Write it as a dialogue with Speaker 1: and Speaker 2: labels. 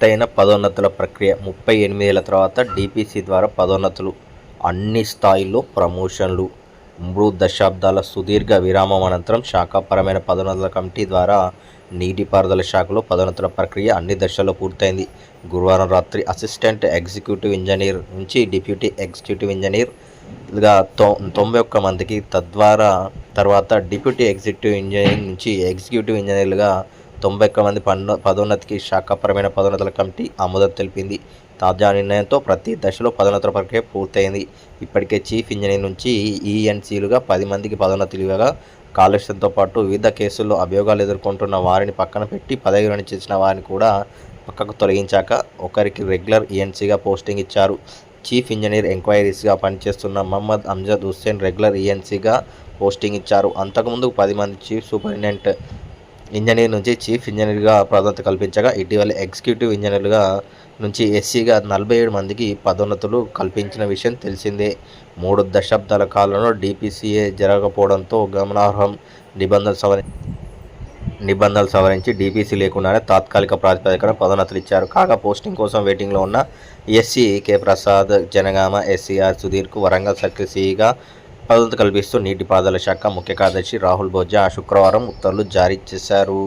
Speaker 1: ఎత్తైన పదోన్నతుల ప్రక్రియ ముప్పై ఎనిమిదేళ్ళ తర్వాత డిపిసి ద్వారా పదోన్నతులు అన్ని స్థాయిల్లో ప్రమోషన్లు. మూడు దశాబ్దాల సుదీర్ఘ విరామం అనంతరం శాఖాపరమైన పదోన్నతుల కమిటీ ద్వారా నీటిపారుదల శాఖలో పదోన్నతుల ప్రక్రియ అన్ని దశల్లో పూర్తయింది. గురువారం రాత్రి అసిస్టెంట్ ఎగ్జిక్యూటివ్ ఇంజనీర్ నుంచి డిప్యూటీ ఎగ్జిక్యూటివ్ ఇంజనీర్గా తొ తొంభై ఒక్క మందికి తద్వారా తర్వాత డిప్యూటీ ఎగ్జిక్యూటివ్ ఇంజనీర్ నుంచి ఎగ్జిక్యూటివ్ ఇంజనీర్లుగా తొంభై ఒక్క మంది పన్ను పదోన్నతికి శాఖాపరమైన పదోన్నతుల కమిటీ ఆమోదం తెలిపింది. తాజా నిర్ణయంతో ప్రతి దశలో పదోన్నతుల ప్రక్రియ పూర్తయింది. ఇప్పటికే చీఫ్ ఇంజనీర్ నుంచి ఈఎన్సీలుగా పది మందికి పదోన్నతులు ఇవ్వగా కాలుష్యంతో పాటు వివిధ కేసుల్లో అభియోగాలు ఎదుర్కొంటున్న వారిని పక్కన పెట్టి పదవి చేసిన వారిని కూడా పక్కకు తొలగించాక ఒకరికి రెగ్యులర్ ఈఎన్సీగా పోస్టింగ్ ఇచ్చారు. చీఫ్ ఇంజనీర్ ఎంక్వైరీస్గా పనిచేస్తున్న మహమ్మద్ అంజద్ హుస్సేన్ రెగ్యులర్ ఈఎన్సీగా పోస్టింగ్ ఇచ్చారు. అంతకుముందు పది మంది చీఫ్ సూపరింటెండెంట్ ఇంజనీర్ నుంచి చీఫ్ ఇంజనీర్గా ప్రాధాన్యత కల్పించగా ఇటీవల ఎగ్జిక్యూటివ్ ఇంజనీర్గా నుంచి ఎస్సీగా నలభై ఏడు మందికి పదోన్నతులు కల్పించిన విషయం తెలిసిందే. మూడు దశాబ్దాల కాలంలో డిపిసిఏ జరగకపోవడంతో గమనార్హం నిబంధనలు సవరి నిబంధనలు సవరించి డిపిసి లేకుండానే తాత్కాలిక ప్రాతిపదికన పదోన్నతులు ఇచ్చారు. కాగా పోస్టింగ్ కోసం వెయిటింగ్లో ఉన్న SE K Prasad Janagama SE R సుధీర్కు Warangal circle సిఈగా పదోన్నతి కల్పిస్తూ నీటిపారుదల శాఖ ముఖ్య కార్యదర్శి రాహుల్ బొజ్జా శుక్రవారం ఉత్తర్వులు జారీ చేశారు.